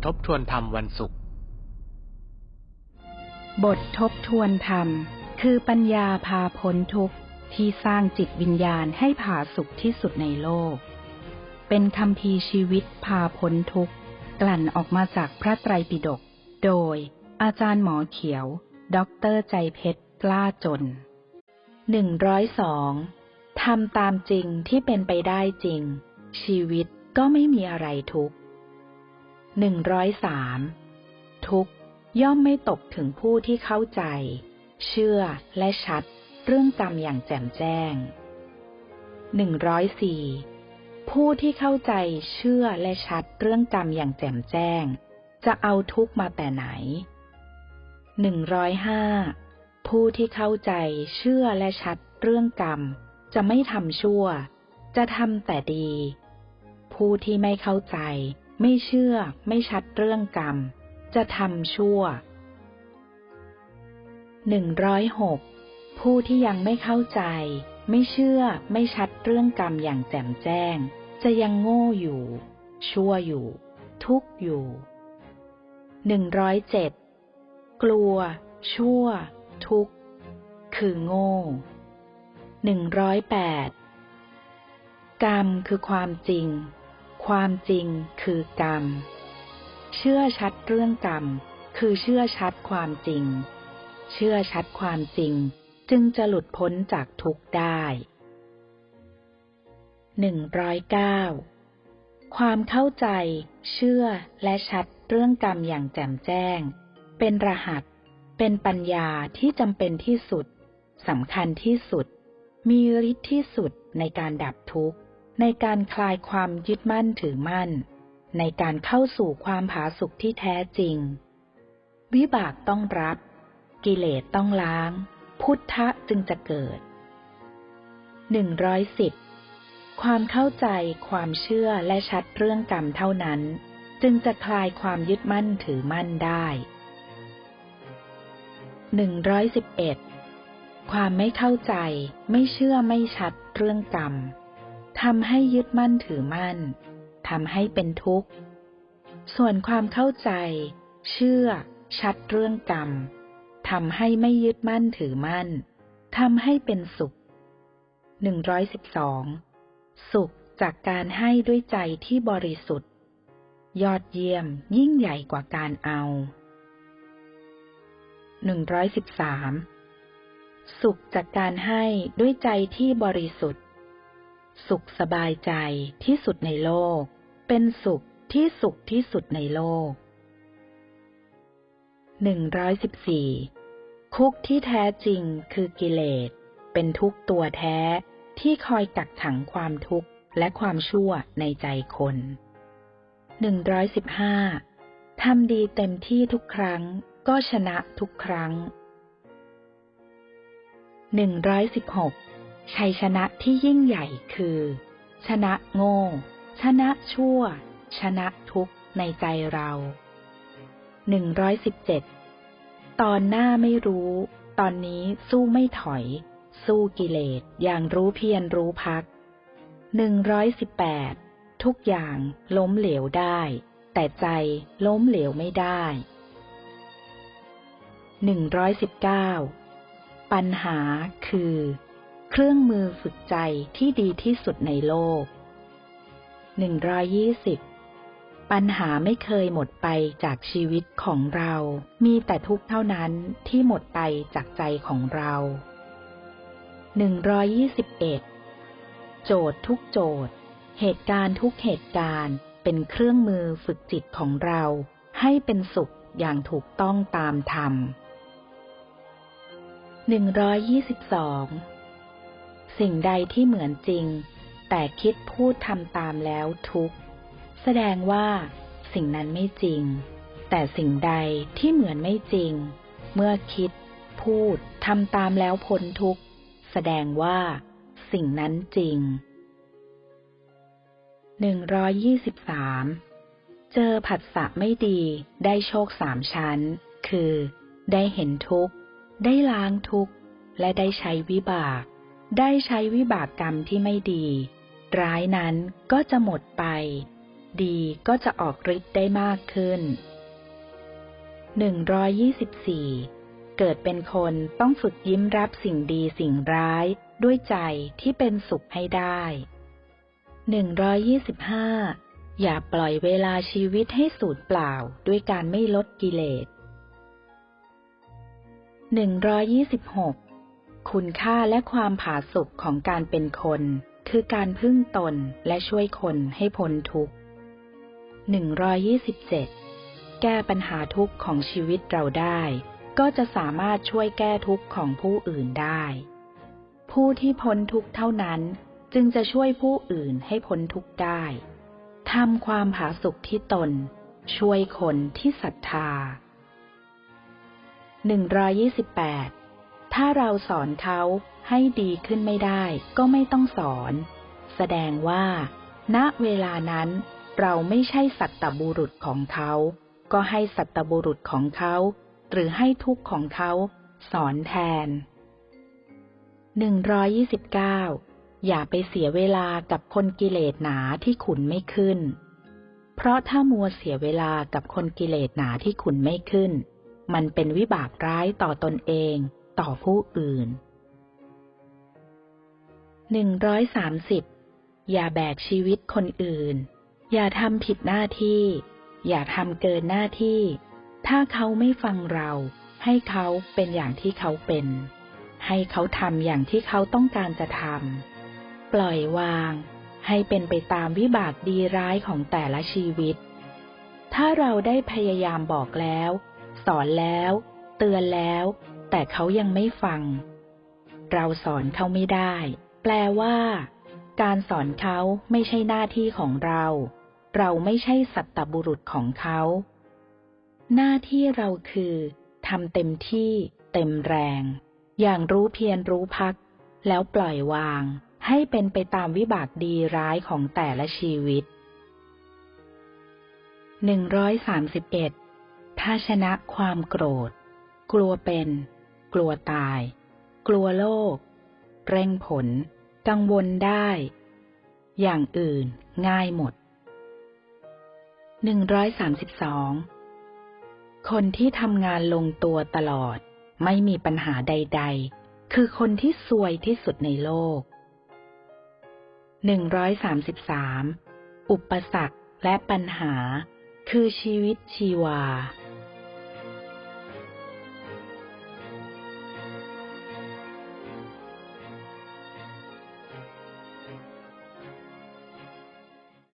บททบทวนธรรมวันศุกร์ บททบทวนธรรม คือปัญญาพาพ้นทุกข์ที่สร้างจิตวิญญาณให้ผาสุขที่สุดในโลก เป็นคำพีชีวิตพาพ้นทุกข์ กลั่นออกมาจากพระไตรปิฎก โดย อาจารย์หมอเขียว ด็อกเตอร์ใจเพชรกล้าจน หนึ่งร้อยสองทำตามจริงที่เป็นไปได้จริง ชีวิตก็ไม่มีอะไรทุกข์ หนึ่งร้อยสามทุกย่อมไม่ตกถึงผู้ที่เข้าใจ เชื่อและชัด เรื่องกรรมอย่างแจ่มแจ้งหนึ่งร้อยสี่ผู้ที่เข้าใจเชื่อและชัดเรื่องกรรมอย่างแจ่มแจ้ง จะเอาทุกมาแต่ไหนหนึ่งร้อยห้าผู้ที่เข้าใจเชื่อและชัดเรื่องกรรม จะไม่ทำชั่ว จะทำแต่ดี ผู้ที่ไม่เข้าใจ ไม่เชื่อไม่ชัดเรื่องกรรม จะทำชั่วหนึ่งร้อยหกผู้ที่ยังไม่เข้าใจ ไม่เชื่อไม่ชัดเรื่องกรรมอย่างแจ่มแจ้ง จะยังโง่อยู่ ชั่วอยู่ ทุกอยู่หนึ่งร้อยเจ็ดกลัว ชั่ว ทุกข์ คือโง่หนึ่งร้อยแปดกรรมคือความจริง ความจริงคือกรรม เชื่อชัดเรื่องกรรม คือเชื่อชัดความจริง เชื่อชัดความจริง จึงจะหลุดพ้นจากทุกข์ได้หนึ่งร้อยเก้าความเข้าใจ เชื่อและชัดเรื่องกรรมอย่างแจ่มแจ้ง เป็นรหัส เป็นปัญญาที่จำเป็นที่สุดสำคัญที่สุด มีฤทธิ์ที่สุดในการดับทุกข์ ในการคลายความยึดมั่นถือมั่น ในการเข้าสู่ความผาสุกที่แท้จริง วิบากต้องรับ กิเลสต้องล้าง พุทธะจึงจะเกิดหนึ่งร้อยสิบความเข้าใจ ความเชื่อและชัดเรื่องกรรมเท่านั้น จึงจะคลายความยึดมั่นถือมั่นได้หนึ่งร้อยสิบเอ็ดความไม่เข้าใจ ไม่เชื่อไม่ชัดเรื่องกรรม ทำให้ยึดมั่นถือมั่นทำให้เป็นทุกข์ ส่วนความเข้าใจ เชื่อ ชัดเรื่องกรรมทำให้ไม่ยึดมั่นถือมั่นทำให้เป็นสุขหนึ่งร้อยสิบสองสุขจากการให้ด้วยใจที่บริสุทธิ์ ยอดเยี่ยมยิ่งใหญ่กว่าการเอาหนึ่งร้อยสิบสามสุขจากการให้ด้วยใจที่บริสุทธิ์ สุขสบายใจที่สุดในโลก เป็นสุขที่สุขที่สุดในโลก 114 คุกที่แท้จริงคือกิเลส เป็นทุกตัวแท้ที่คอยกักขังความทุกข์และความชั่วในใจคน 115 ทำดีเต็มที่ทุกครั้งก็ชนะทุกครั้ง 116 ชัยชนะที่ยิ่งใหญ่คือ ชนะโง่ ชนะชั่ว ชนะทุกข์ในใจเราหนึ่งร้อยสิบเจ็ดตอนหน้าไม่รู้ ตอนนี้สู้ไม่ถอย สู้กิเลสอย่างรู้เพียรรู้พักหนึ่งร้อยสิบแปดทุกอย่างล้มเหลวได้ แต่ใจล้มเหลวไม่ได้หนึ่งร้อยสิบเก้าปัญหาคือ เครื่องมือฝึกใจที่ดีที่สุดในโลกหนึ่งร้อยยี่สิบปัญหาไม่เคยหมดไปจากชีวิตของเรา มีแต่ทุกเท่านั้นที่หมดไปจากใจของเราหนึ่งร้อยยี่สิบเอ็ดโจทย์ทุกโจทย์ เหตุการณ์ทุกเหตุการณ์ เป็นเครื่องมือฝึกจิตของเรา ให้เป็นสุขอย่างถูกต้องตามธรรมหนึ่งร้อยยี่ สิ่งใดที่เหมือนจริง แต่คิดพูดทำตามแล้วทุกแสดงว่า สิ่งนั้นไม่จริง แต่สิ่งใดที่เหมือนไม่จริง เมื่อคิด พูดทำตามแล้วพ้นทุกแสดงว่า สิ่งนั้นจริงหนึ่งร้อยยี่สิบสามเจอผัสสะไม่ดีได้โชคสามชั้น คือ ได้เห็นทุกข์ ได้ล้างทุกข์ และได้ใช้วิบาก ได้ใช้วิบากกรรมที่ไม่ดี ร้ายนั้นก็จะหมดไป ดีก็จะออกฤทธิ์ได้มากขึ้น 124 เกิดเป็นคนต้องฝึกยิ้มรับสิ่งดีสิ่งร้ายด้วยใจที่เป็นสุขให้ได้ 125 อย่าปล่อยเวลาชีวิตให้สูญเปล่าด้วยการไม่ลดกิเลส 126 คุณค่าและความผาสุกของการเป็นคน คือการพึ่งตนและช่วยคนให้พ้นทุกข์127 แก้ปัญหาทุกข์ของชีวิตเราได้ ก็จะสามารถช่วยแก้ทุกข์ของผู้อื่นได้ ผู้ที่พ้นทุกข์เท่านั้นจึงจะช่วยผู้อื่นให้พ้นทุกข์ได้ทำความผาสุกที่ตน ช่วยคนที่ศรัทธา 128 ถ้าเราสอนเขาให้ดีขึ้นไม่ได้ก็ไม่ต้องสอน แสดงว่า ณเวลานั้น เราไม่ใช่สัตตบุรุษของเขา ก็ให้สัตตบุรุษของเขา หรือให้ทุกข์ของเขา สอนแทน 129 อย่าไปเสียเวลากับคนกิเลสหนาที่ขุนไม่ขึ้น เพราะถ้ามัวเสียเวลากับคนกิเลสหนาที่ขุนไม่ขึ้น มันเป็นวิบากร้ายต่อตนเอง ต่อผู้อื่น 130 อย่าแบกชีวิตคนอื่น อย่าทำผิดหน้าที่ อย่าทำเกินหน้าที่ ถ้าเขาไม่ฟังเรา ให้เขาเป็นอย่างที่เขาเป็น ให้เขาทำอย่างที่เขาต้องการจะทำ ปล่อยวาง ให้เป็นไปตามวิบากดีร้ายของแต่ละชีวิต ถ้าเราได้พยายามบอกแล้ว สอนแล้ว เตือนแล้ว แต่เขายังไม่ฟัง เราสอนเขาไม่ได้ แปลว่า การสอนเขาไม่ใช่หน้าที่ของเรา เราไม่ใช่สัตตบุรุษของเขา หน้าที่เราคือทำเต็มที่เต็มแรง อย่างรู้เพียรรู้พัก แล้วปล่อยวาง ให้เป็นไปตามวิบากดีร้ายของแต่ละชีวิต 131ถ้าชนะความโกรธ กลัวเป็น กลัวตาย กลัวโลก เร่งผล กังวลได้ อย่างอื่นง่ายหมด 132 คนที่ทำงานลงตัวตลอด ไม่มีปัญหาใด ๆ คือคนที่ซวยที่สุดในโลก 133 อุปสรรคและปัญหา คือชีวิตชีวา